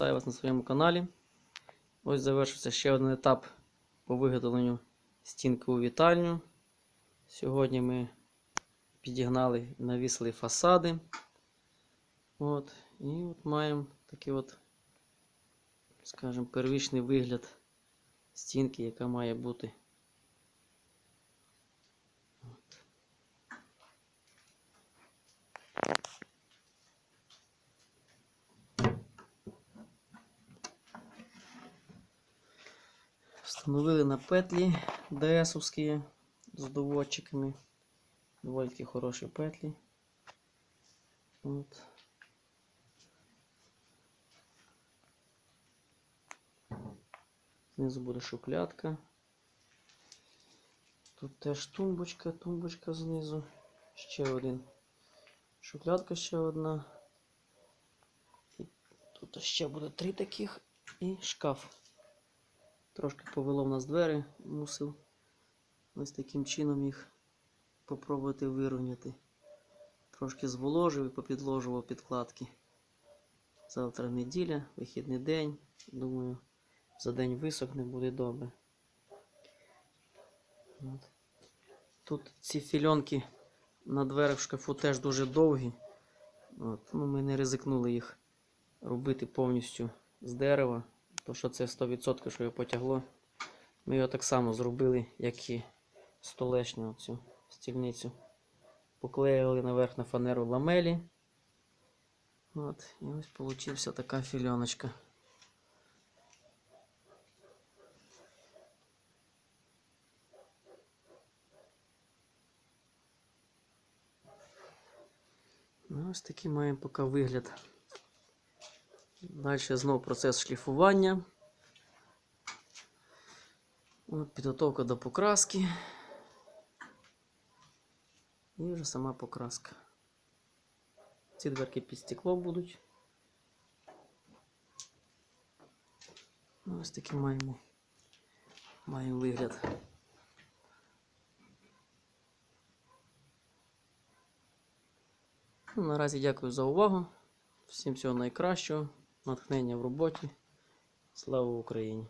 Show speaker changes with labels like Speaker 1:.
Speaker 1: вас на своєму каналі. Ось завершився ще один етап по виготовленню стінки у вітальню. Сьогодні ми підігнали і навісили фасади. От. І от маємо такий от, скажімо, первічний вигляд стінки, яка має бути. Встановили на петлі ДСовські з доводчиками. Доволі хороші петлі. От. Знизу буде шуклятка. Тут теж тумбочка, тумбочка знизу. Ще один. Шуклятка ще одна. І тут ще буде три таких і шкаф. Трошки повело в нас двері, мусив ось таким чином їх попробувати вирівняти. Трошки зволожив і попідложував підкладки. Завтра неділя, вихідний день. Думаю, за день висохне буде добре. От. Тут ці фільонки на дверях в шкафу теж дуже довгі. От. Ну, ми не ризикнули їх робити повністю з дерева. То що це 100% що його потягло. Ми його так само зробили, як і столешню цю стільницю. Поклеїли наверх на фанеру ламелі. От, і ось получився така фільоночка. Ну, ось такий маємо поки вигляд. Далі знову процес шліфування. От, підготовка до покраски. І вже сама покраска. Ці дверки під стекло будуть. Ну, Ось такий маємо, маємо вигляд. Ну, наразі дякую за увагу. Всім всього найкращого, натхнення в роботі. Слава Україні!